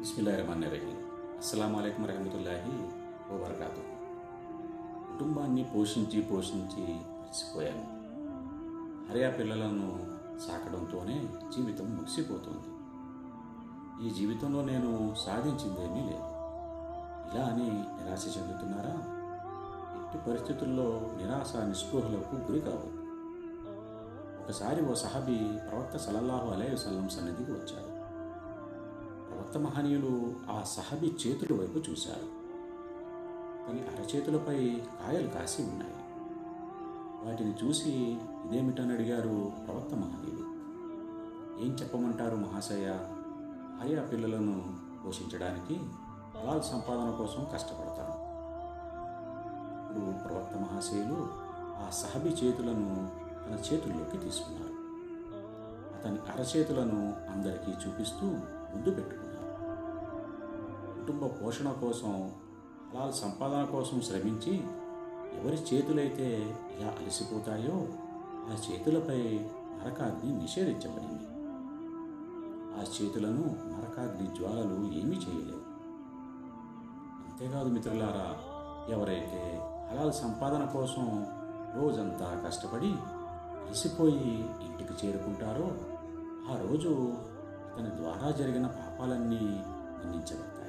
బిస్మిల్లాహిర్రహమానిర్రహీం. అస్సలం అయికం రహమతుల్లాహి వబర్కాతు. కుటుంబాన్ని పోషించి పోషించి మర్చిపోయాను హరియా పిల్లలను సాకడంతోనే జీవితం ముగిసిపోతుంది. ఈ జీవితంలో నేను సాధించిందేమీ లేదు. ఇలా అని నిరాశ చెందుతున్నారా? ఎట్టి పరిస్థితుల్లో నిరాశ నిస్పృహలకు గురి కావద్దు ఒకసారి ఓ సహాబీ ప్రవక్త సలల్లాహు అలై సన్నిధికి వచ్చారు భక్త మహనీయులు ఆ సహబీ చేతుల వైపు చూశారు. తన అరచేతులపై కాయలు కాసి ఉన్నాయి. వాటిని చూసి ఇదేమిటని అడిగారు ప్రవక్త మహనీయులు. ఏం చెప్పమంటారు మహాశయ? ఆయా పిల్లలను పోషించడానికి పొలాల సంపాదన కోసం కష్టపడతాను. ఇప్పుడు ప్రవక్త మహాశయులు ఆ సహబీ చేతులను తన చేతుల్లోకి తీసుకున్నారు. అతని అరచేతులను అందరికీ చూపిస్తూ ముద్దు పెట్టుకున్నారు. కుటుంబ పోషణ కోసం అలా సంపాదన కోసం శ్రమించి ఎవరి చేతులైతే ఇలా అలసిపోతాయో ఆ చేతులపై నరకాగ్ని నిషేధించబడింది. ఆ చేతులను నరకాగ్ని జ్వాలలు ఏమీ చేయలేవు అంతేకాదు మిత్రులారా ఎవరైతే హలాల్ సంపాదన కోసం రోజంతా కష్టపడి అలసిపోయి ఇంటికి చేరుకుంటారో ఆ రోజు అతని ద్వారా జరిగిన పాపాలన్నీ మన్నించబడతాయి.